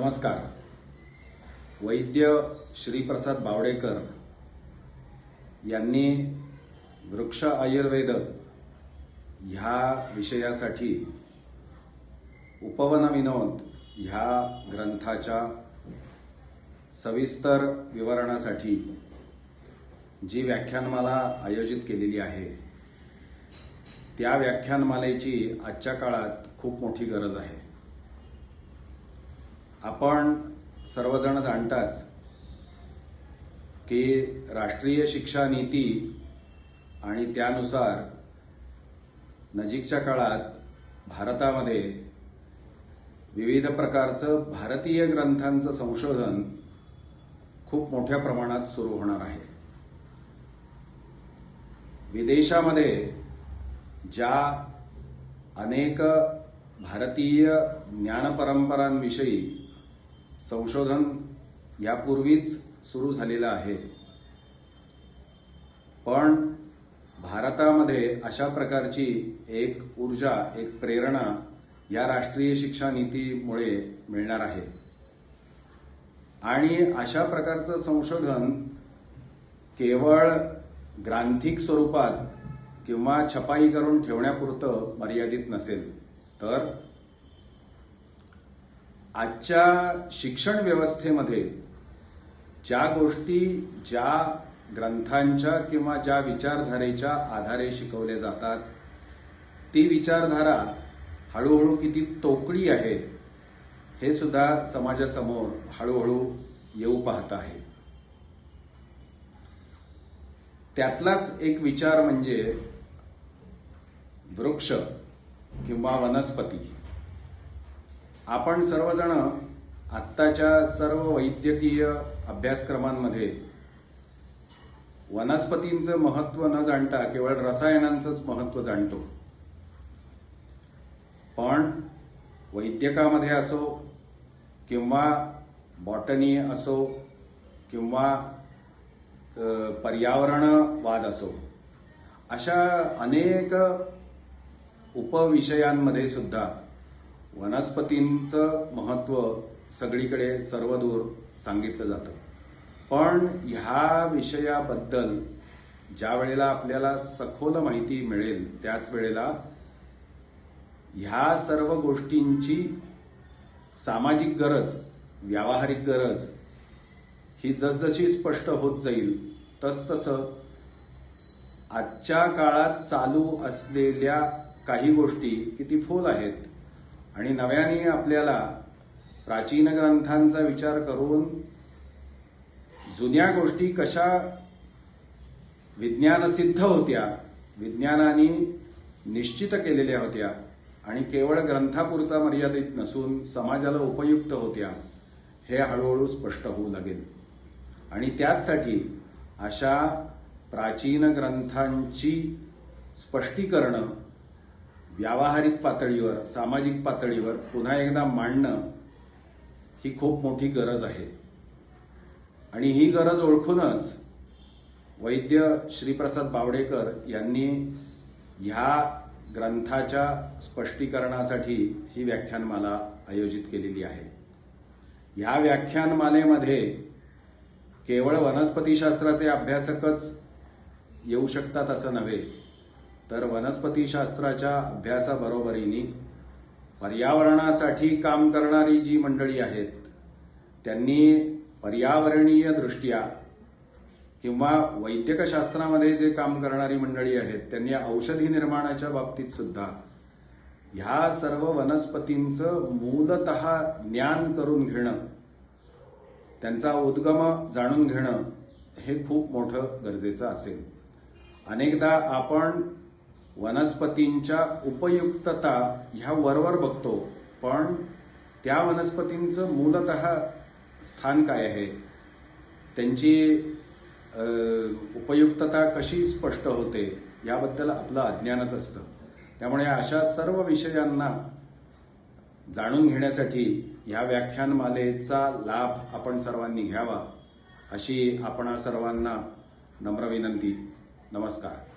नमस्कार. वैद्य श्रीप्रसाद बावडेकर यांनी वृक्ष आयुर्वेद ह्या विषयासाठी उपवन विनोद ह्या ग्रंथाच्या सविस्तर विवरणासाठी जी व्याख्यानमाला आयोजित केलेली आहे त्या व्याख्यानमालेची आजच्या काळात खूप मोठी गरज आहे. आपण सर्वजण जाणताच की राष्ट्रीय शिक्षा नीती आणि त्यानुसार नजीकच्या काळात भारतामध्ये विविध प्रकारचं भारतीय ग्रंथांचं संशोधन खूप मोठ्या प्रमाणात सुरू होणार आहे. विदेशामध्ये ज्या अनेक भारतीय ज्ञानपरंपरांविषयी संशोधन यापूर्वीच सुरू झालेलं आहे. पण भारतामध्ये अशा प्रकारची एक ऊर्जा एक प्रेरणा या राष्ट्रीय शिक्षा नीतीमुळे मिळणार आहे. आणि अशा प्रकारचं संशोधन केवळ ग्रांथिक स्वरूपात किंवा छपाई करून ठेवण्यापुरतं मर्यादित नसेल तर आजच्या शिक्षण व्यवस्थेमध्ये ज्या गोष्टी ज्या ग्रंथांच्या किंवा ज्या विचारधारेच्या आधारे शिकवले जातात ती विचारधारा हळूहळू किती तोकडी आहे हे सुद्धा समाजासमोर हळूहळू येऊ पाहत आहे. त्यातलाच एक विचार म्हणजे वृक्ष किंवा वनस्पती. आपण सर्वजण आत्ताच्या सर्व वैद्यकीय अभ्यासक्रमांमध्ये वनस्पतींचं महत्त्व न जाणता केवळ रसायनांचंच महत्त्व जाणतो. पण वैद्यकामध्ये असो किंवा बॉटनी असो किंवा पर्यावरणवाद असो अशा अनेक उपविषयांमध्ये सुद्धा वनस्पतींचं महत्त्व सगळीकडे सर्वदूर सांगितलं जातं. पण ह्या विषयाबद्दल ज्या वेळेला आपल्याला सखोल माहिती मिळेल त्याच वेळेला ह्या सर्व गोष्टींची सामाजिक गरज व्यावहारिक गरज ही जसजशी स्पष्ट होत जाईल तसतसं आजच्या काळात चालू असलेल्या काही गोष्टी किती फोल आहेत आणि नव्याने आपल्याला प्राचीन ग्रंथांचा विचार करून जुन्या गोष्टी कशा विज्ञानसिद्ध होत्या विज्ञानाने निश्चित केलेल्या होत्या आणि केवळ ग्रंथापुरता मर्यादित नसून समाजाला उपयुक्त होत्या हे हळूहळू स्पष्ट होऊ लागेल. आणि त्याचसाठी अशा प्राचीन ग्रंथांची स्पष्टीकरणं व्यावहारिक पातळीवर सामाजिक पातळीवर पुन्हा एकदा मांडणं ही खूप मोठी गरज आहे. आणि ही गरज ओळखूनच वैद्य श्रीप्रसाद बावडेकर यांनी ह्या ग्रंथाच्या स्पष्टीकरणासाठी ही व्याख्यानमाला आयोजित केलेली आहे. ह्या व्याख्यानमालेमध्ये केवळ वनस्पतीशास्त्राचे अभ्यासकच येऊ शकतात असं नव्हे तर वनस्पतीशास्त्राच्या अभ्यासाबरोबरीने पर्यावरणासाठी काम करणारी जी मंडळी आहेत त्यांनी पर्यावरणीय दृष्ट्या किंवा वैद्यकशास्त्रामध्ये जे काम करणारी मंडळी आहेत त्यांनी औषधी निर्माणाच्या बाबतीत सुद्धा ह्या सर्व वनस्पतींचं मूलत ज्ञान करून घेणं त्यांचा उद्गम जाणून घेणं हे खूप मोठं गरजेचं असेल. अनेकदा आपण वनस्पतींच्या उपयुक्तता ह्या वरवर बघतो. पण त्या वनस्पतींचं मूलत स्थान काय आहे? त्यांची उपयुक्तता कशी स्पष्ट होते? याबद्दल आपलं अज्ञानच असतं. त्यामुळे अशा सर्व विषयांना जाणून घेण्यासाठी ह्या व्याख्यानमालेचा लाभ आपण सर्वांनी घ्यावा अशी आपणा सर्वांना नम्र विनंती. नमस्कार.